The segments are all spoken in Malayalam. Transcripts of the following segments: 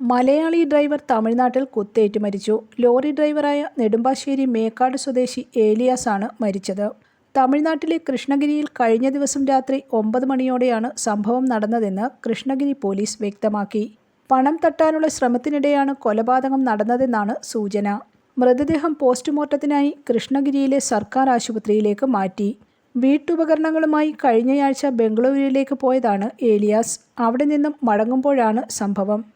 മലയാളി ഡ്രൈവർ തമിഴ്നാട്ടിൽ കുത്തേറ്റ് മരിച്ചു. ലോറി ഡ്രൈവറായ നെടുമ്പാശ്ശേരി മേക്കാട് സ്വദേശി ഏലിയാസ് ആണ് മരിച്ചത്. തമിഴ്നാട്ടിലെ കൃഷ്ണഗിരിയിൽ കഴിഞ്ഞ ദിവസം രാത്രി ഒമ്പത് മണിയോടെയാണ് സംഭവം നടന്നതെന്ന് കൃഷ്ണഗിരി പോലീസ് വ്യക്തമാക്കി. പണം തട്ടാനുള്ള ശ്രമത്തിനിടെയാണ് കൊലപാതകം നടന്നതെന്നാണ് സൂചന. മൃതദേഹം പോസ്റ്റ്മോർട്ടത്തിനായി കൃഷ്ണഗിരിയിലെ സർക്കാർ ആശുപത്രിയിലേക്ക് മാറ്റി. വീട്ടുപകരണങ്ങളുമായി കഴിഞ്ഞയാഴ്ച ബംഗളൂരുവിലേക്ക് പോയതാണ് ഏലിയാസ്. അവിടെ നിന്നും മടങ്ങുമ്പോഴാണ് സംഭവം.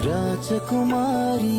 రాజకుమారి.